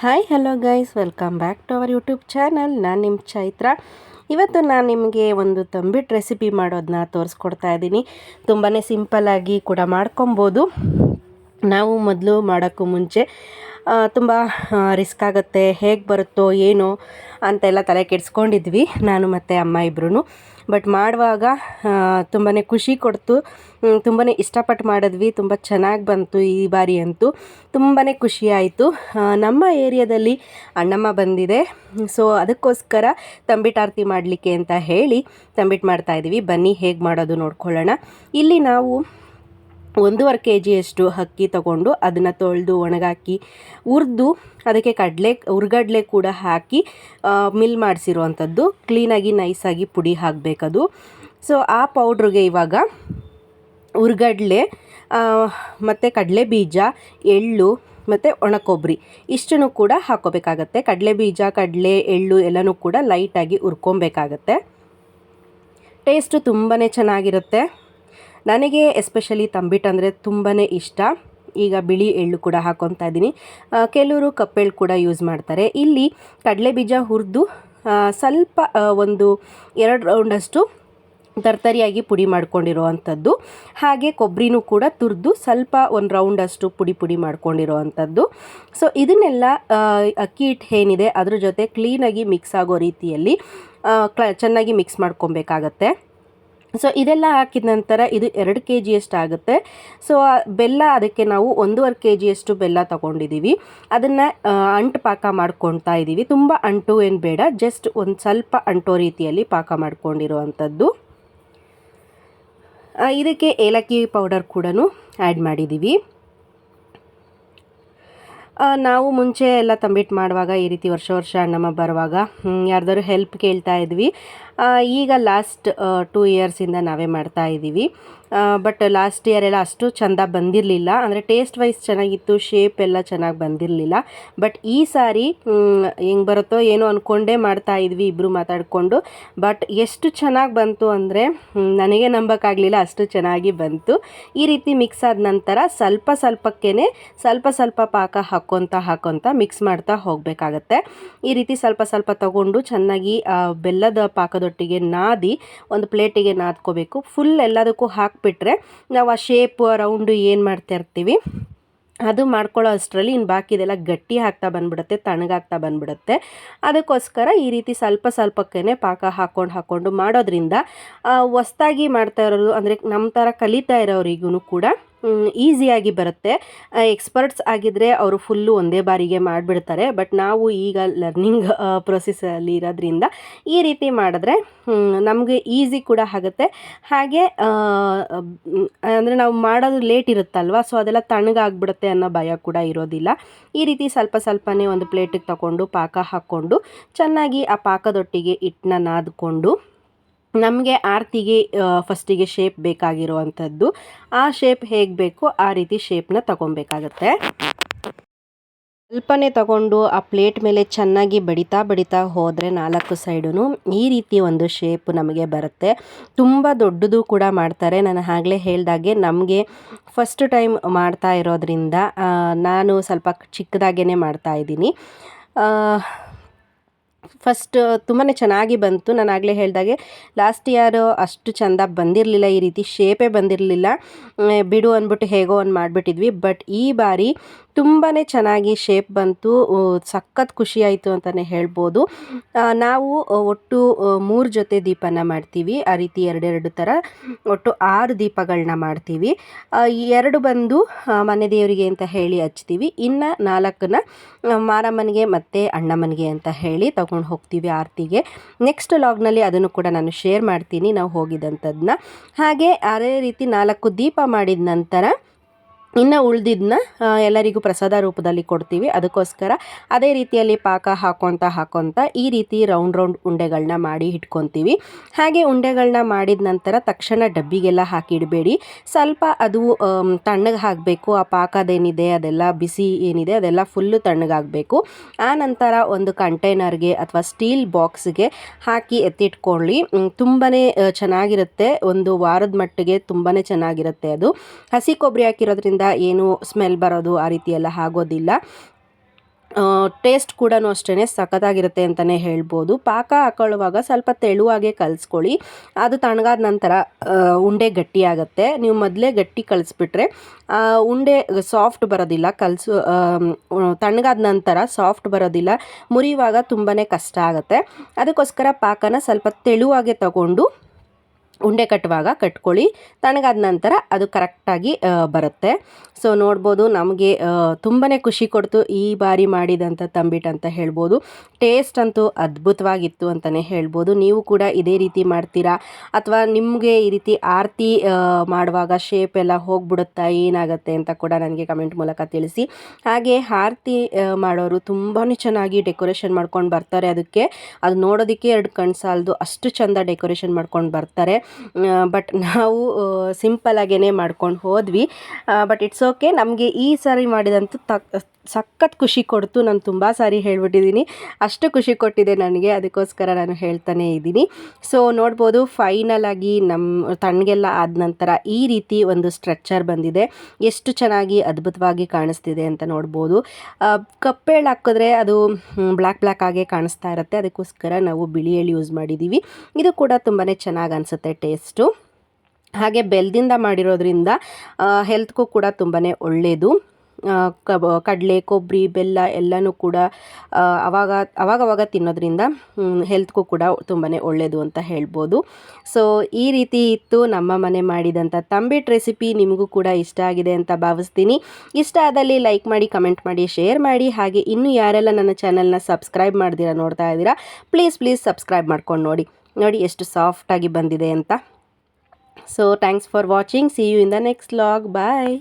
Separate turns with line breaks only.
Hi hello guys welcome back to our YouTube channel ನಾನು ನಿಮ್ಮ ಚೈತ್ರ. ಇವತ್ತು ನಾನು ನಿಮಗೆ ಒಂದು ತಂಬಿಟ್ಟು ರೆಸಿಪಿ ಮಾಡೋದನ್ನ ತೋರಿಸ್ಕೊಡ್ತಾ ಇದ್ದೀನಿ. ತುಂಬಾ ಸಿಂಪಲ್ಲಾಗಿ ಕೂಡ ಮಾಡ್ಕೊಬೋದು. ನಾವು ಮೊದಲು ಮಾಡೋಕ್ಕೂ ಮುಂಚೆ ತುಂಬ ರಿಸ್ಕ್ ಆಗುತ್ತೆ, ಹೇಗೆ ಬರುತ್ತೋ ಏನೋ ಅಂತೆಲ್ಲ ತಲೆ ಕೆಡಿಸ್ಕೊಂಡಿದ್ವಿ, ನಾನು ಮತ್ತು ಅಮ್ಮ ಇಬ್ಬರೂ ಬಟ್ ಮಾಡುವಾಗ ತುಂಬಾ ಖುಷಿ ಕೊಡ್ತು ತುಂಬಾ ಇಷ್ಟಪಟ್ಟು ಮಾಡಿದ್ವಿ, ತುಂಬ ಚೆನ್ನಾಗಿ ಬಂತು ಈ ಬಾರಿ ಅಂತೂ. ತುಂಬಾ ಖುಷಿ ಆಯಿತು. ನಮ್ಮ ಏರಿಯಾದಲ್ಲಿ ಅಣ್ಣಮ್ಮ ಬಂದಿದೆ. ಸೊ ಅದಕ್ಕೋಸ್ಕರ ತಂಬಿಟ್ಟು ಆರತಿ ಮಾಡಲಿಕ್ಕೆ ಅಂತ ಹೇಳಿ ತಂಬಿಟ್ಟು ಮಾಡ್ತಾಯಿದ್ದೀವಿ ಬನ್ನಿ, ಹೇಗೆ ಮಾಡೋದು ನೋಡ್ಕೊಳ್ಳೋಣ. ಇಲ್ಲಿ ನಾವು ಒಂದೂವರೆ ಕೆ ಜಿಯಷ್ಟು ಅಕ್ಕಿ ತಗೊಂಡು ಅದನ್ನು ತೊಳೆದು ಒಣಗಾಕಿ, ಹುರಿದು ಅದಕ್ಕೆ ಕಡಲೆ, ಹುರ್ಗಡ್ಲೆ ಕೂಡ ಹಾಕಿ ಮಿಲ್ ಮಾಡಿಸಿರುವಂಥದ್ದು. ಕ್ಲೀನಾಗಿ ನೈಸಾಗಿ ಪುಡಿ ಹಾಕಬೇಕದು. ಸೊ ಆ ಪೌಡ್ರಿಗೆ ಇವಾಗ ಹುರ್ಗಡ್ಲೆ ಮತ್ತು ಕಡಲೆ ಬೀಜ, ಎಳ್ಳು, ಮತ್ತು ಒಣಕೊಬ್ಬರಿ ಇಷ್ಟನ್ನು ಕೂಡ ಹಾಕೋಬೇಕಾಗತ್ತೆ ಕಡಲೆ ಬೀಜ, ಕಡಲೆ, ಎಳ್ಳು ಎಲ್ಲನೂ ಕೂಡ ಲೈಟಾಗಿ ಹುರ್ಕೊಬೇಕಾಗತ್ತೆ. ಟೇಸ್ಟು ತುಂಬಾ ಚೆನ್ನಾಗಿರುತ್ತೆ. ನನಗೆ ಎಸ್ಪೆಷಲಿ ತಂಬಿಟ್ಟು ಅಂದರೆ ತುಂಬಾ ಇಷ್ಟ. ಈಗ ಬಿಳಿ ಎಳ್ಳು ಕೂಡ ಹಾಕೊತಾ ಇದ್ದೀನಿ. ಕೆಲವರು ಕಪ್ಪೆಳ್ಳು ಕೂಡ ಯೂಸ್ ಮಾಡ್ತಾರೆ. ಇಲ್ಲಿ ಕಡಲೆ ಬೀಜ ಹುರಿದು ಸ್ವಲ್ಪ ಒಂದು ಎರಡು ರೌಂಡಷ್ಟು ತರ್ತರಿಯಾಗಿ ಪುಡಿ ಮಾಡ್ಕೊಂಡಿರೋ ಹಾಗೆ ಕೊಬ್ಬರಿನೂ ಕೂಡ ತುರಿದು ಸ್ವಲ್ಪ ಒಂದು ರೌಂಡಷ್ಟು ಪುಡಿ ಪುಡಿ ಮಾಡ್ಕೊಂಡಿರೋ ಅಂಥದ್ದು ಸೊ ಇದನ್ನೆಲ್ಲ ಅಕ್ಕಿ ಹಿಟ್ಟು ಏನಿದೆ ಅದ್ರ ಜೊತೆ ಕ್ಲೀನಾಗಿ ಮಿಕ್ಸ್ ಆಗೋ ರೀತಿಯಲ್ಲಿ ಚೆನ್ನಾಗಿ ಮಿಕ್ಸ್ ಮಾಡ್ಕೊಬೇಕಾಗತ್ತೆ. ಸೊ ಇದೆಲ್ಲ ಹಾಕಿದ ನಂತರ ಇದು ಎರಡು ಕೆ ಜಿಯಷ್ಟು ಆಗುತ್ತೆ ಸೊ ಬೆಲ್ಲ ಅದಕ್ಕೆ ನಾವು ಒಂದೂವರೆ ಕೆ ಜಿಯಷ್ಟು ಬೆಲ್ಲ ತಗೊಂಡಿದ್ದೀವಿ. ಅದನ್ನು ಅಂಟು ಪಾಕ ಮಾಡ್ಕೊಳ್ತಾ ಇದ್ದೀವಿ. ತುಂಬ ಅಂಟು ಏನು ಬೇಡ ಜಸ್ಟ್ ಒಂದು ಸ್ವಲ್ಪ ಅಂಟೋ ರೀತಿಯಲ್ಲಿ ಪಾಕ ಮಾಡ್ಕೊಂಡಿರುವಂಥದ್ದು. ಇದಕ್ಕೆ ಏಲಕ್ಕಿ ಪೌಡರ್ ಕೂಡ ಆ್ಯಡ್ ಮಾಡಿದ್ದೀವಿ. ನಾವು ಮುಂಚೆ ಎಲ್ಲ ತಂಬಿಟ್ಟು ಮಾಡುವಾಗ ಈ ರೀತಿ ವರ್ಷ ವರ್ಷ ಅಣ್ಣಮ್ಮ ಬರುವಾಗ ಯಾರ್ದಾದ್ರು ಹೆಲ್ಪ್ ಕೇಳ್ತಾ ಇದ್ವಿ. ಈಗ ಲಾಸ್ಟ್ ಟೂ ಇಯರ್ಸಿಂದ ನಾವೇ ಮಾಡ್ತಾ ಇದ್ದೀವಿ. ಬಟ್ ಲಾಸ್ಟ್ ಇಯರ್ ಎಲ್ಲ ಅಷ್ಟು ಚೆಂದ ಬಂದಿರಲಿಲ್ಲ. ಅಂದರೆ ಟೇಸ್ಟ್ ವೈಸ್ ಚೆನ್ನಾಗಿತ್ತು ಶೇಪ್ ಎಲ್ಲ ಚೆನ್ನಾಗಿ ಬಂದಿರಲಿಲ್ಲ. ಬಟ್ ಈ ಸಾರಿ ಹೆಂಗೆ ಬರುತ್ತೋ ಏನೋ ಅಂದ್ಕೊಂಡೇ ಮಾಡ್ತಾ ಇದ್ವಿ ಇಬ್ಬರು ಮಾತಾಡಿಕೊಂಡು. ಬಟ್ ಎಷ್ಟು ಚೆನ್ನಾಗಿ ಬಂತು ಅಂದರೆ ನನಗೆ ನಂಬೋಕ್ಕಾಗಲಿಲ್ಲ ಅಷ್ಟು ಚೆನ್ನಾಗಿ ಬಂತು. ಈ ರೀತಿ ಮಿಕ್ಸ್ ಆದ ನಂತರ ಸ್ವಲ್ಪ ಸ್ವಲ್ಪಕ್ಕೇ ಸ್ವಲ್ಪ ಸ್ವಲ್ಪ ಪಾಕ ಹಾಕ್ಕೊತ ಹಾಕ್ಕೊತ ಮಿಕ್ಸ್ ಮಾಡ್ತಾ ಹೋಗಬೇಕಾಗತ್ತೆ. ಈ ರೀತಿ ಸ್ವಲ್ಪ ಸ್ವಲ್ಪ ತಗೊಂಡು ಚೆನ್ನಾಗಿ ಬೆಲ್ಲದ ಪಾಕದೊಟ್ಟಿಗೆ ನಾದಿ ಒಂದು ಪ್ಲೇಟಿಗೆ ನಾದ್ಕೋಬೇಕು. ಫುಲ್ ಎಲ್ಲದಕ್ಕೂ ಹಾಕಿಬಿಟ್ರೆ ಹಾಕ್ಬಿಟ್ರೆ ನಾವು ಆ ಶೇಪು ರೌಂಡು ಏನು ಮಾಡ್ತಾ ಇರ್ತೀವಿ, ಅದು ಮಾಡ್ಕೊಳ್ಳೋ ಅಷ್ಟರಲ್ಲಿ ಇನ್ನು ಬಾಕಿದೆಲ್ಲ ಗಟ್ಟಿ ಹಾಕ್ತಾ ಬಂದ್ಬಿಡುತ್ತೆ ತಣ್ಣಗಾಗ್ತಾ ಬಂದ್ಬಿಡುತ್ತೆ. ಅದಕ್ಕೋಸ್ಕರ ಈ ರೀತಿ ಸ್ವಲ್ಪ ಸ್ವಲ್ಪಕ್ಕೇ ಪಾಕ ಹಾಕ್ಕೊಂಡು ಹಾಕ್ಕೊಂಡು ಮಾಡೋದ್ರಿಂದ ಹೊಸ್ದಾಗಿ ಮಾಡ್ತಾ ಇರೋರು ಅಂದರೆ ನಮ್ಮ ಥರ ಕಲಿತಾ ಇರೋರಿಗೂ ಕೂಡ ಈಸಿಯಾಗಿ ಬರುತ್ತೆ. ಎಕ್ಸ್ಪರ್ಟ್ಸ್ ಆಗಿದ್ದರೆ ಅವರು ಫುಲ್ಲು ಒಂದೇ ಬಾರಿಗೆ ಮಾಡಿಬಿಡ್ತಾರೆ. ಬಟ್ ನಾವು ಈಗ ಲರ್ನಿಂಗ್ ಪ್ರೊಸೆಸಲ್ಲಿ ಇರೋದ್ರಿಂದ ಈ ರೀತಿ ಮಾಡಿದ್ರೆ ನಮಗೆ ಈಸಿ ಕೂಡ ಆಗುತ್ತೆ. ಹಾಗೆ ಅಂದರೆ ನಾವು ಮಾಡೋದು ಲೇಟ್ ಇರುತ್ತಲ್ವ? ಸೊ ಅದೆಲ್ಲ ತಣ್ಣಗಾಗ್ಬಿಡುತ್ತೆ ಅನ್ನೋ ಭಯ ಕೂಡ ಇರೋದಿಲ್ಲ. ಈ ರೀತಿ ಸ್ವಲ್ಪ ಸ್ವಲ್ಪನೇ ಒಂದು ಪ್ಲೇಟಿಗೆ ತಗೊಂಡು, ಪಾಕ ಹಾಕ್ಕೊಂಡು, ಚೆನ್ನಾಗಿ ಆ ಪಾಕದೊಟ್ಟಿಗೆ ಹಿಟ್ಟನ್ನ ನಾದ್ಕೊಂಡು ನಮಗೆ ಆರತಿಗೆ ಫಸ್ಟಿಗೆ ಶೇಪ್ ಬೇಕಾಗಿರುವಂಥದ್ದು. ಆ ಶೇಪ್ ಹೇಗೆ ಬೇಕು ಆ ರೀತಿ ಶೇಪ್ನ ತಗೊಬೇಕಾಗತ್ತೆ. ಸ್ವಲ್ಪನೇ ತಗೊಂಡು ಆ ಪ್ಲೇಟ್ ಮೇಲೆ ಚೆನ್ನಾಗಿ ಬಡಿತಾ ಬಡಿತಾ ಹೋದರೆ ನಾಲ್ಕು ಸೈಡೂ ಈ ರೀತಿ ಒಂದು ಶೇಪ್ ನಮಗೆ ಬರುತ್ತೆ. ತುಂಬ ದೊಡ್ಡದು ಕೂಡ ಮಾಡ್ತಾರೆ. ನಾನು ಆಗಲೇ ಹೇಳ್ದಾಗೆ ನಮಗೆ ಫಸ್ಟ್ ಟೈಮ್ ಮಾಡ್ತಾ ಇರೋದ್ರಿಂದ ನಾನು ಸ್ವಲ್ಪ ಚಿಕ್ಕದಾಗೇ ಮಾಡ್ತಾ ಇದ್ದೀನಿ. ಫಸ್ಟ್ ತುಂಬಾ ಚೆನ್ನಾಗಿ ಬಂತು. ನಾನು ಆಗಲೇ ಹೇಳಿದಾಗೆ ಲಾಸ್ಟ್ ಇಯರ್ ಅಷ್ಟು ಚೆಂದ ಬಂದಿರಲಿಲ್ಲ, ಈ ರೀತಿ ಶೇಪೇ ಬಂದಿರಲಿಲ್ಲ. ಬಿಡು ಅಂದ್ಬಿಟ್ಟು ಹೇಗೋ ಒಂದು ಮಾಡಿಬಿಟ್ಟಿದ್ವಿ. ಬಟ್ ಈ ಬಾರಿ ತುಂಬಾ ಚೆನ್ನಾಗಿ ಶೇಪ್ ಬಂತು. ಸಖತ್ ಖುಷಿ ಆಯಿತು ಅಂತಲೇ ಹೇಳ್ಬೋದು. ನಾವು ಒಟ್ಟು ಮೂರು ಜೊತೆ ದೀಪನ ಮಾಡ್ತೀವಿ. ಆ ರೀತಿ ಎರಡೆರಡು ಥರ, ಒಟ್ಟು ಆರು ದೀಪಗಳನ್ನ ಮಾಡ್ತೀವಿ. ಎರಡು ಬಂದು ಮನೆ ದೇವರಿಗೆ ಅಂತ ಹೇಳಿ ಹಚ್ತೀವಿ. ಇನ್ನು ನಾಲ್ಕನ್ನ ಮಾರಮ್ಮನಿಗೆ ಮತ್ತು ಅಣ್ಣಮ್ಮನಿಗೆ ಅಂತ ಹೇಳಿ ತಗೊಂಡು ಹೋಗ್ತೀವಿ ಆರತಿಗೆ. ನೆಕ್ಸ್ಟ್ ಲಾಗ್ನಲ್ಲಿ ಅದನ್ನು ಕೂಡ ನಾನು ಶೇರ್ ಮಾಡ್ತೀನಿ. ನಾವು ಹೋಗಿದ್ದಂಥದ್ದನ್ನ ಹಾಗೆ ಅದೇ ರೀತಿ ನಾಲ್ಕು ದೀಪ ಮಾಡಿದ ನಂತರ ಇನ್ನು ಉಳಿದಿದ್ದನ್ನ ಎಲ್ಲರಿಗೂ ಪ್ರಸಾದ ರೂಪದಲ್ಲಿ ಕೊಡ್ತೀವಿ. ಅದಕ್ಕೋಸ್ಕರ ಅದೇ ರೀತಿಯಲ್ಲಿ ಪಾಕ ಹಾಕೊತ ಹಾಕೊತ ಈ ರೀತಿ ರೌಂಡ್ ರೌಂಡ್ ಉಂಡೆಗಳನ್ನ ಮಾಡಿ ಇಟ್ಕೊತೀವಿ ಹಾಗೆ ಉಂಡೆಗಳನ್ನ ಮಾಡಿದ ನಂತರ ತಕ್ಷಣ ಡಬ್ಬಿಗೆಲ್ಲ ಹಾಕಿಡಬೇಡಿ ಸ್ವಲ್ಪ ಅದು ತಣ್ಣಗೆ ಹಾಕಬೇಕು. ಆ ಪಾಕದೇನಿದೆ, ಅದೆಲ್ಲ ಬಿಸಿ ಏನಿದೆ, ಅದೆಲ್ಲ ಫುಲ್ಲು ತಣ್ಣಗಾಗಬೇಕು ಆ ನಂತರ ಒಂದು ಕಂಟೈನರ್ಗೆ ಅಥವಾ ಸ್ಟೀಲ್ ಬಾಕ್ಸ್ಗೆ ಹಾಕಿ ಎತ್ತಿಟ್ಕೊಳ್ಳಿ. ತುಂಬಾ ಚೆನ್ನಾಗಿರುತ್ತೆ. ಒಂದು ವಾರದ ಮಟ್ಟಿಗೆ ತುಂಬಾ ಚೆನ್ನಾಗಿರುತ್ತೆ ಅದು. ಹಸಿ ಕೊಬ್ಬರಿ ಹಾಕಿರೋದ್ರಿಂದ ಏನು ಸ್ಮೆಲ್ ಬರೋದು ಆ ರೀತಿ ಎಲ್ಲ ಆಗೋದಿಲ್ಲ. ಟೇಸ್ಟ್ ಕೂಡ ಅಷ್ಟೇ ಸಖತ್ತಾಗಿರುತ್ತೆ ಅಂತಲೇ ಹೇಳ್ಬೋದು. ಪಾಕ ಹಾಕೊಳ್ಳುವಾಗ ಸ್ವಲ್ಪ ತೆಳುವಾಗೆ ಕಲಿಸ್ಕೊಳ್ಳಿ. ಅದು ತಣ್ಣಗಾದ ನಂತರ ಉಂಡೆ ಗಟ್ಟಿಯಾಗತ್ತೆ ನೀವು ಮೊದಲೇ ಗಟ್ಟಿ ಕಲಿಸ್ಬಿಟ್ರೆ ಉಂಡೆ ಸಾಫ್ಟ್ ಬರೋದಿಲ್ಲ. ಕಲಸು ತಣ್ಣಗಾದ ನಂತರ ಸಾಫ್ಟ್ ಬರೋದಿಲ್ಲ. ಮುರಿಯುವಾಗ ತುಂಬಾ ಕಷ್ಟ ಆಗುತ್ತೆ. ಅದಕ್ಕೋಸ್ಕರ ಪಾಕನ ಸ್ವಲ್ಪ ತೆಳುವಾಗೆ ತಗೊಂಡು ಉಂಡೆ ಕಟ್ಟುವಾಗ ಕಟ್ಕೊಳ್ಳಿ. ತಣ್ಣಗಾದ ನಂತರ ಅದು ಕರೆಕ್ಟಾಗಿ ಬರುತ್ತೆ. ಸೊ, ನೋಡ್ಬೋದು ನಮಗೆ ತುಂಬಾ ಖುಷಿ ಕೊಡ್ತು ಈ ಬಾರಿ ಮಾಡಿದಂಥ ತಂಬಿಟ್ಟು ಅಂತ ಹೇಳ್ಬೋದು. ಟೇಸ್ಟ್ ಅಂತೂ ಅದ್ಭುತವಾಗಿತ್ತು ಅಂತಲೇ ಹೇಳ್ಬೋದು. ನೀವು ಕೂಡ ಇದೇ ರೀತಿ ಮಾಡ್ತೀರಾ? ಅಥವಾ ನಿಮಗೆ ಈ ರೀತಿ ಆರತಿ ಮಾಡುವಾಗ ಶೇಪ್ ಎಲ್ಲ ಹೋಗ್ಬಿಡುತ್ತಾ ಏನಾಗುತ್ತೆ ಅಂತ ಕೂಡ ನನಗೆ ಕಮೆಂಟ್ ಮೂಲಕ ತಿಳಿಸಿ. ಹಾಗೆ ಆರತಿ ಮಾಡೋರು ತುಂಬಾ ಚೆನ್ನಾಗಿ ಡೆಕೋರೇಷನ್ ಮಾಡ್ಕೊಂಡು ಬರ್ತಾರೆ ಅದಕ್ಕೆ. ಅದು ನೋಡೋದಕ್ಕೆ ಎರಡು ಕಣ್ಣು ಸಾಲದು. ಅಷ್ಟು ಚಂದ ಡೆಕೋರೇಷನ್ ಮಾಡ್ಕೊಂಡು ಬರ್ತಾರೆ. ಬಟ್ ನಾವು ಸಿಂಪಲ್ ಆಗೇ ಮಾಡ್ಕೊಂಡು ಹೋದ್ವಿ. ಬಟ್ ಇಟ್ಸ್ ಓಕೆ ನಮಗೆ ಈ ಸಾರಿ ಮಾಡಿದಂತೂ ತಕ್ ಸಖತ್ ಖುಷಿ ಕೊಡ್ತು. ನಾನು ತುಂಬ ಸಾರಿ ಹೇಳ್ಬಿಟ್ಟಿದ್ದೀನಿ ಅಷ್ಟು ಖುಷಿ ಕೊಟ್ಟಿದೆ ನನಗೆ. ಅದಕ್ಕೋಸ್ಕರ ನಾನು ಹೇಳ್ತಾನೆ ಇದ್ದೀನಿ. ಸೊ ನೋಡ್ಬೋದು ಫೈನಲ್ ಆಗಿ ನಮ್ಮ ತಣ್ಣಗೆಲ್ಲ ಆದ ನಂತರ ಈ ರೀತಿ ಒಂದು ಸ್ಟ್ರಕ್ಚರ್ ಬಂದಿದೆ. ಎಷ್ಟು ಚೆನ್ನಾಗಿ ಅದ್ಭುತವಾಗಿ ಕಾಣಿಸ್ತಿದೆ ಅಂತ ನೋಡ್ಬೋದು. ಕಪ್ಪೆಳ್ ಹಾಕಿದ್ರೆ ಅದು ಬ್ಲ್ಯಾಕ್ ಬ್ಲ್ಯಾಕ್ ಆಗೇ ಕಾಣಿಸ್ತಾ ಇರುತ್ತೆ. ಅದಕ್ಕೋಸ್ಕರ ನಾವು ಬಿಳಿ ಎಳ್ಳು ಯೂಸ್ ಮಾಡಿದ್ದೀವಿ ಇದು ಕೂಡ ತುಂಬಾ ಚೆನ್ನಾಗಿ ಅನಿಸುತ್ತೆ. ಟೇಸ್ಟು ಹಾಗೆ ಬೆಲ್ಲದಿಂದ ಮಾಡಿರೋದ್ರಿಂದ ಹೆಲ್ತ್ಗೂ ಕೂಡ ತುಂಬಾ ಒಳ್ಳೆಯದು ಕಬ ಕಡಲೆ ಕೊಬ್ಬರಿ ಬೆಲ್ಲ ಎಲ್ಲನೂ ಕೂಡ ಅವಾಗ, ಅವಾಗವಾಗ ತಿನ್ನೋದ್ರಿಂದ ಹೆಲ್ತ್ಗೂ ಕೂಡ ತುಂಬಾ ಒಳ್ಳೆಯದು ಅಂತ ಹೇಳ್ಬೋದು. ಸೊ ಈ ರೀತಿ ಇತ್ತು ನಮ್ಮ ಮನೆ ಮಾಡಿದಂಥ ತಂಬಿಟ್ ರೆಸಿಪಿ ನಿಮಗೂ ಕೂಡ ಇಷ್ಟ ಆಗಿದೆ ಅಂತ ಭಾವಿಸ್ತೀನಿ. ಇಷ್ಟ ಆದಲ್ಲಿ ಲೈಕ್ ಮಾಡಿ ಕಮೆಂಟ್ ಮಾಡಿ ಶೇರ್ ಮಾಡಿ. ಹಾಗೆ ಇನ್ನೂ ಯಾರೆಲ್ಲ ನನ್ನ ಚಾನಲ್ನ ಸಬ್ಸ್ಕ್ರೈಬ್ ಮಾಡ್ದಿರ ನೋಡ್ತಾ ಇದ್ದೀರಾ ಪ್ಲೀಸ್ ಪ್ಲೀಸ್ ಸಬ್ಸ್ಕ್ರೈಬ್ ಮಾಡ್ಕೊಂಡು ನೋಡಿ. ನೋಡಿ ಎಷ್ಟು ಸಾಫ್ಟಾಗಿ ಬಂದಿದೆ ಅಂತ. So thanks for watching see you in the next vlog bye